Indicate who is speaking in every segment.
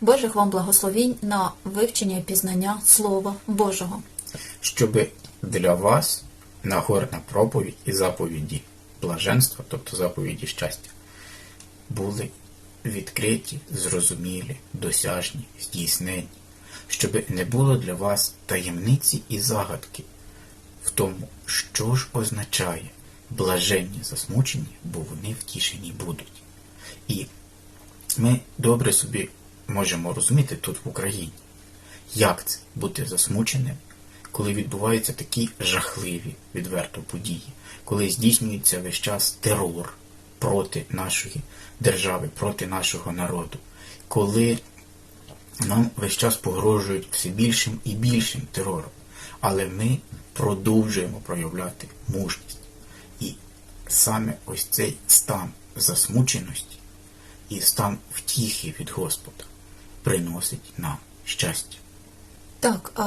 Speaker 1: Божих вам благословінь на вивчення і пізнання Слова Божого.
Speaker 2: щоб для вас Нагорна проповідь і заповіді блаженства, тобто заповіді щастя, були відкриті, зрозумілі, досяжні, здійснені, щоб не було для вас таємниці і загадки в тому, що ж означає блаженні засмучені, бо вони втішені будуть. І ми добре собі можемо розуміти тут в Україні, як це бути засмученим, коли відбуваються такі жахливі відверто події, коли здійснюється весь час терор проти нашої держави, проти нашого народу, коли нам весь час погрожують все більшим і більшим терором. Але ми продовжуємо проявляти мужність. І саме ось цей стан засмученості і стан втіхи від Господа приносить нам щастя.
Speaker 1: Так, а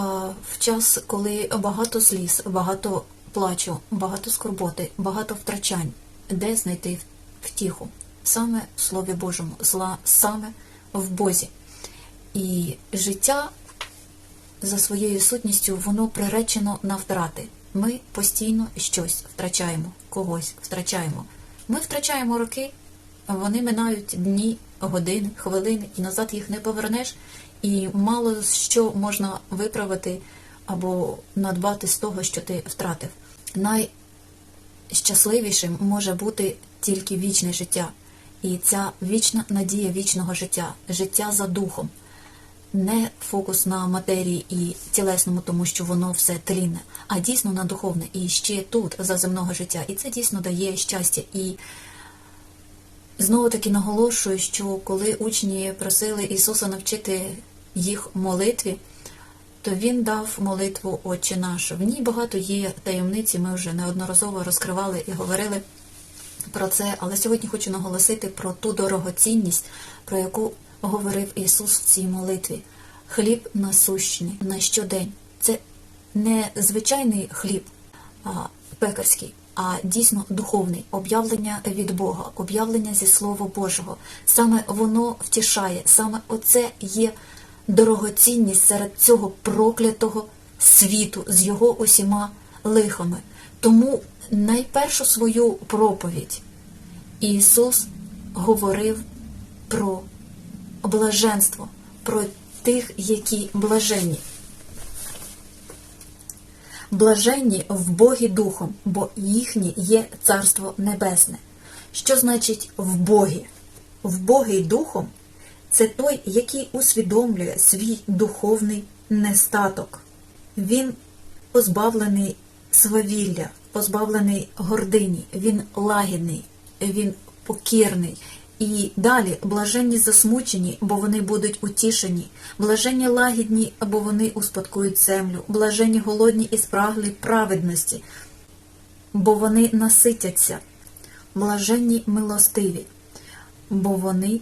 Speaker 1: в час, коли багато сліз, багато плачу, багато скорботи, багато втрачань, де знайти втіху? Саме в Слові Божому, зла саме в Бозі. І життя за своєю сутністю воно приречено на втрати. Ми постійно щось втрачаємо, когось втрачаємо. Ми втрачаємо роки, вони минають дні, години, хвилини, і назад їх не повернеш. І мало що можна виправити або надбати з того, що ти втратив. Найщасливішим може бути тільки вічне життя. І ця вічна надія вічного життя, життя за духом не фокус на матерії і тілесному, тому що воно все тлінне, а дійсно на духовне і ще тут за земного життя. І це дійсно дає щастя. І знову таки наголошую, що коли учні просили Ісуса навчити їх молитві, то Він дав молитву Отче наш. В ній багато є таємниці. Ми вже неодноразово розкривали і говорили про це, але сьогодні хочу наголосити про ту дорогоцінність, про яку говорив Ісус в цій молитві. Хліб насущний на щодень. Це не звичайний хліб а, пекарський, а дійсно духовний, об'явлення від Бога, об'явлення зі Слова Божого. Саме воно втішає, саме оце є дорогоцінність серед цього проклятого світу з його усіма лихами. Тому найпершу свою проповідь Ісус говорив про блаженство, про тих, які блаженні. Блаженні в Богі Духом, бо їхнє є Царство Небесне. Що значить в Богі? В Духом це той, який усвідомлює свій духовний нестаток. Він позбавлений свавілля, позбавлений гордині, він лагідний, він покірний. І далі блаженні засмучені, бо вони будуть утішені, блаженні лагідні, бо вони успадкують землю, блаженні голодні і спраглі праведності, бо вони наситяться, блаженні милостиві, бо вони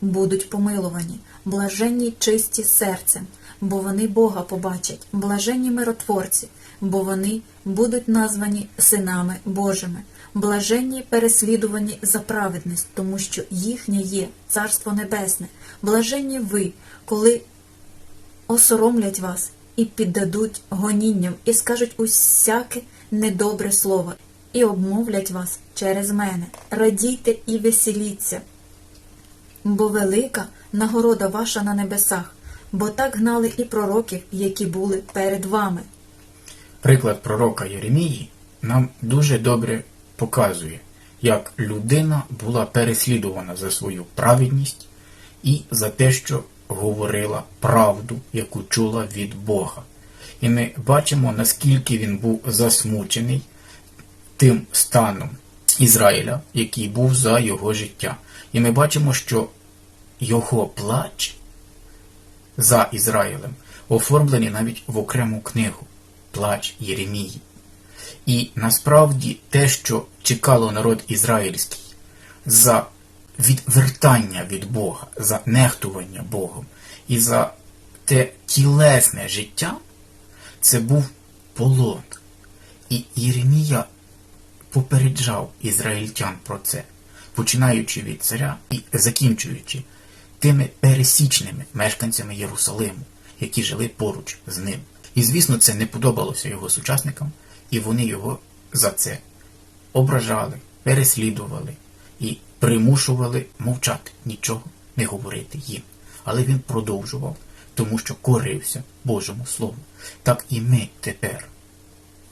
Speaker 1: будуть помилувані, блаженні чисті серцем, бо вони Бога побачать, блаженні миротворці, бо вони будуть названі синами Божими, блаженні переслідувані за праведність, тому що їхнє є Царство Небесне, блаженні ви, коли осоромлять вас і піддадуть гонінням, і скажуть усяке недобре слово, і обмовлять вас через мене. Радійте і веселіться, бо велика нагорода ваша на небесах, бо так гнали і пророків, які були перед вами.
Speaker 2: Приклад пророка Єремії нам дуже добре показує, як людина була переслідувана за свою праведність і за те, що говорила правду, яку чула від Бога. І ми бачимо, наскільки він був засмучений тим станом Ізраїля, який був за його життя. І ми бачимо, що його плач за Ізраїлем оформлений навіть в окрему книгу Плач Єремії. І насправді те, що чекало народ ізраїльський за відвертання від Бога, за нехтування Богом і за те тілесне життя, це був полон. І Єремія попереджав ізраїльтян про це, починаючи від царя і закінчуючи тими пересічними мешканцями Єрусалиму, які жили поруч з ним. І звісно, це не подобалося його сучасникам, і вони його за це ображали, переслідували і примушували мовчати, нічого не говорити їм. Але він продовжував, тому що корився Божому Слову. Так і ми тепер,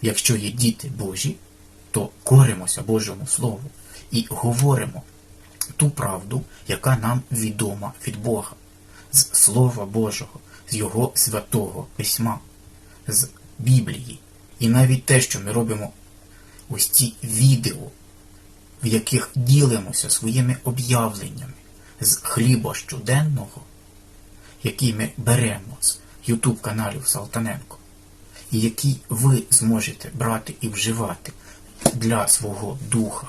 Speaker 2: якщо є діти Божі, то коримося Божому Слову і говоримо ту правду, яка нам відома від Бога, з Слова Божого, з Його святого письма, з Біблії. І навіть те, що ми робимо ось ці відео, в яких ділимося своїми об'явленнями з хліба щоденного, який ми беремо з YouTube каналів Салтаненко, і який ви зможете брати і вживати для свого духа,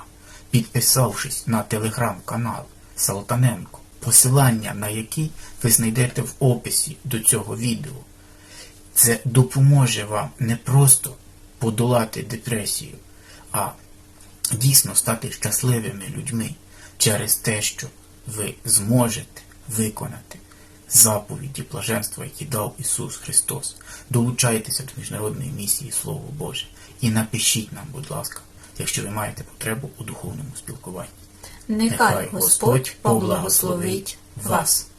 Speaker 2: підписавшись на телеграм-канал Салтаненко, посилання на який ви знайдете в описі до цього відео. Це допоможе вам не просто подолати депресію, а дійсно стати щасливими людьми через те, що ви зможете виконати заповіді блаженства, які дав Ісус Христос. Долучайтеся до міжнародної місії Слово Боже і напишіть нам, будь ласка, якщо ви маєте потребу у духовному спілкуванні.
Speaker 1: Нехай Господь поблагословить вас.